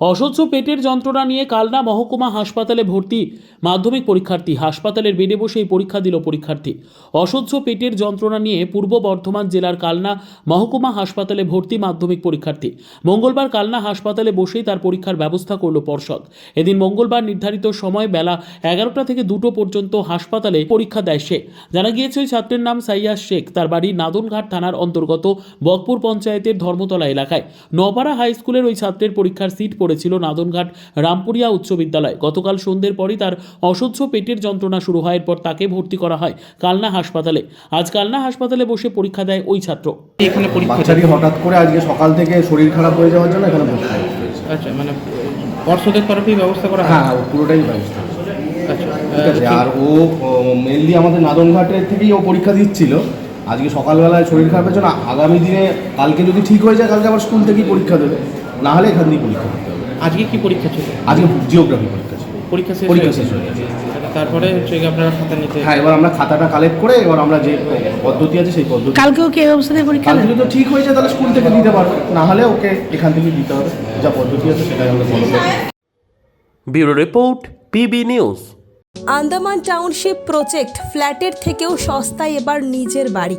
অসহ্য পেটের যন্ত্রণা নিয়ে কালনা মহকুমা হাসপাতালে ভর্তি মাধ্যমিক পরীক্ষার্থী। হাসপাতালের বেডে বসেই পরীক্ষা দিল পরীক্ষার্থী। অসহ্য পেটের যন্ত্রণা নিয়ে পূর্ব বর্ধমান জেলার কালনা মহকুমা হাসপাতালে ভর্তি মাধ্যমিক পরীক্ষার্থী। মঙ্গলবার কালনা হাসপাতালে বসেই তার পরীক্ষার ব্যবস্থা করল পর্ষদ। এদিন মঙ্গলবার নির্ধারিত সময় বেলা এগারোটা থেকে দুটো পর্যন্ত হাসপাতালে পরীক্ষা দেয় সে জানা গিয়েছে, ওই ছাত্রের নাম সাইয়াস শেখ। তার বাড়ি নাদনঘাট থানার অন্তর্গত বকপুর পঞ্চায়েতের ধর্মতলা এলাকায়। নপাড়া হাই স্কুলের ওই ছাত্রের পরীক্ষার সিট পড়েছিল নাদনঘাট রামপুরিয়া উচ্চ বিদ্যালয়। গতকাল সন্ধ্যের পরই তার অসহ্য পেটের যন্ত্রণা শুরু হয় এরপর তাকে ভর্তি করা হয় কালনা হাসপাতালে। আজ কালনা হাসপাতালে বসে পরীক্ষা দেয় ওই ছাত্র। এখানে পরীক্ষা বাচ্চাটি হঠাৎ করে আজকে সকাল থেকে শরীর খারাপ হয়ে যাওয়ার জন্য এখানে ভর্তি আচ্ছা মানে পর্ষদের তরফেই ব্যবস্থা করা হ্যাঁ? পুরোটাই ব্যবস্থা। আচ্ছা আর ও মেনলি আমাদের নাদনঘাটের থেকেই ও পরীক্ষা দিচ্ছিল। আজকে সকালবেলায় শরীর খারাপের জন্য আগামী দিনে কালকে যদি ঠিক হয়ে যায় কালকে আবার স্কুল থেকেই পরীক্ষা দেবে। না হলে এখান থেকেই পরীক্ষা আজকে কি পরীক্ষা ছিল? আজকে জিওগ্রাফি পরীক্ষা ছিল। পরীক্ষা শেষ পরীক্ষা শেষ হয়ে গেছে। তারপরে হচ্ছে আপনারা খাতা নিতে হ্যাঁ এবার আমরা খাতাটা কালেক্ট করে এবার আমরা যে পদ্ধতি আছে সেই পদ্ধতি কালকেও কি এই অবস্থাতে পরীক্ষা কাল দেবে? যদি তো ঠিক হয়ে যায় তাহলে স্কুল থেকে দিতে পারবে। না হলে ওকে এখান থেকে দিতে হবে। যা পদ্ধতি আছে সেটাই আমরা ফলো করব। Bureau report PB news. Andaman township project ফ্ল্যাটের থেকেও সস্তায় এবার নিজের বাড়ি।